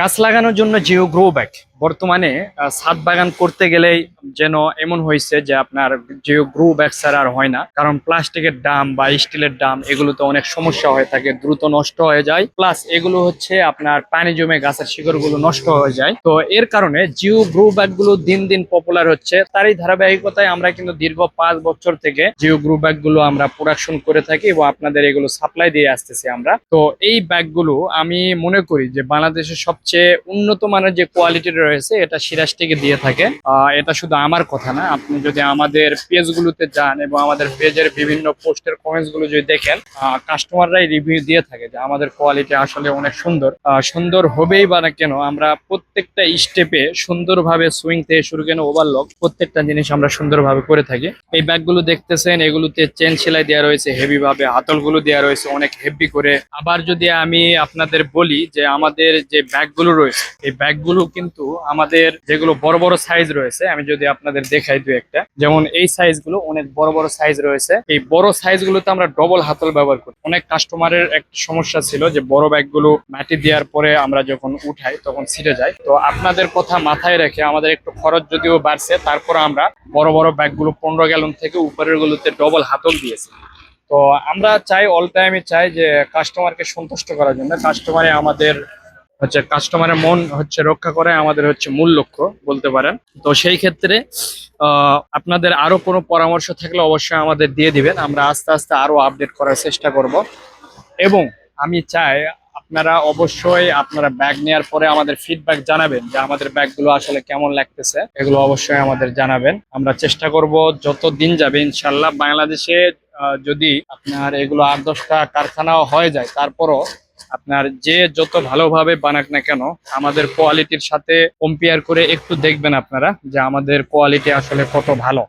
গাছ লাগানোর জন্য জিও গ্রো ব্যাগ। বর্তমানে ছাদ বাগান করতে গেলেই যেন এমন হয়েছে যে আপনার জিও গ্রু ব্যাগ ছাড়া আর হয় না। কারণ প্লাস্টিকের দাম বা স্টিলের দাম এগুলোতে অনেক সমস্যা হয়ে থাকে, দ্রুত নষ্ট হয়ে যায়। প্লাস এগুলো হচ্ছে আপনার পানি জমে গাছের শিকড়গুলো নষ্ট হয়ে যায়। তো এর কারণে জিও গ্রু ব্যাগগুলো দিন দিন পপুলার হচ্ছে। তারই ধারাবাহিকতায় আমরা কিন্তু দীর্ঘ পাঁচ বছর থেকে জিও গ্রো ব্যাগগুলো আমরা প্রোডাকশন করে থাকি এবং আপনাদের এগুলো সাপ্লাই দিয়ে আসতেছি আমরা। তো এই ব্যাগগুলো আমি মনে করি যে বাংলাদেশের সবচেয়ে উন্নত মানের যে কোয়ালিটির রয়েছে, এটা সিরাজ থেকে দিয়ে থাকে। এটা শুধু আমার কথা না, আপনি যদি আমাদের পেজগুলোতে যান এবং আমাদের পেজের বিভিন্ন পোস্টের কমেন্টসগুলো যদি দেখেন কাস্টমাররাই রিভিউ দিয়ে থাকে যে আমাদের কোয়ালিটি আসলে অনেক সুন্দর। সুন্দর হবেই বা না কেন, আমরা প্রত্যেকটা স্টেপে সুন্দরভাবে সুইং থেকে শুরু কেন ওভারলক প্রত্যেকটা জিনিস আমরা সুন্দরভাবে করে থাকি। এই ব্যাগগুলো দেখতেছেন, এগুলোতে চেন সেলাই দেওয়া রয়েছে হেভি ভাবে হাতলগুলো দেওয়া রয়েছে, অনেক হেভি করে। আবার যদি আমি আপনাদের বলি যে আমাদের যে ব্যাগগুলো রয়েছে, এই ব্যাগগুলো কিন্তু আমাদের যেগুলো বড় বড় সাইজ রয়েছে, আমি যদি আপনাদের দেখাই দু একটা। যেমন এই সাইজগুলো অনেক বড় বড় সাইজ রয়েছে। এই বড় সাইজগুলোতে আমরা ডবল হাতল ব্যবহার করি। অনেক কাস্টমারের একটা সমস্যা ছিল যে বড় ব্যাগগুলো মাটি দেওয়ার পরে আমরা যখন উঠাই, তখন ছিটে যায়। তো আপনাদের কথা মাথায় রেখে আমাদের একটু খরচ যদিও বাড়ছে, তারপর আমরা বড় বড় ব্যাগগুলো পনেরো গ্যালন থেকে উপরের গুলোতে ডবল হাতল দিয়েছি। তো আমরা চাই অল টাইমে চাই যে কাস্টমারকে সন্তুষ্ট করার জন্য। কাস্টমারে আমাদের হচ্ছে কাস্টমারের মন হচ্ছে রক্ষা করে, আমাদের হচ্ছে মূল লক্ষ্য বলতে পারেন। তো সেই ক্ষেত্রে আপনাদের আরও কোনো পরামর্শ থাকলে অবশ্যই আমাদের দিয়ে দিবেন। আমরা আস্তে আস্তে আরও আপডেট করার চেষ্টা করব। এবং আমি চাই আপনারা অবশ্যই আপনারা ব্যাগ নেওয়ার পরে আমাদের ফিডব্যাক জানাবেন যে আমাদের ব্যাগগুলো আসলে কেমন লাগতেছে। এগুলো অবশ্যই আমাদের জানাবেন। আমরা চেষ্টা করব যত দিন যাবে ইনশাল্লাহ বাংলাদেশে যদি আপনার এগুলো আট দশটা কারখানাও হয়ে যায়, তারপরও আপনার যে যত ভালোভাবে বানাক না কেন, আমাদের কোয়ালিটির সাথে কম্পেয়ার করে একটু দেখবেন আপনারা যে আমাদের কোয়ালিটি আসলে কত ভালো।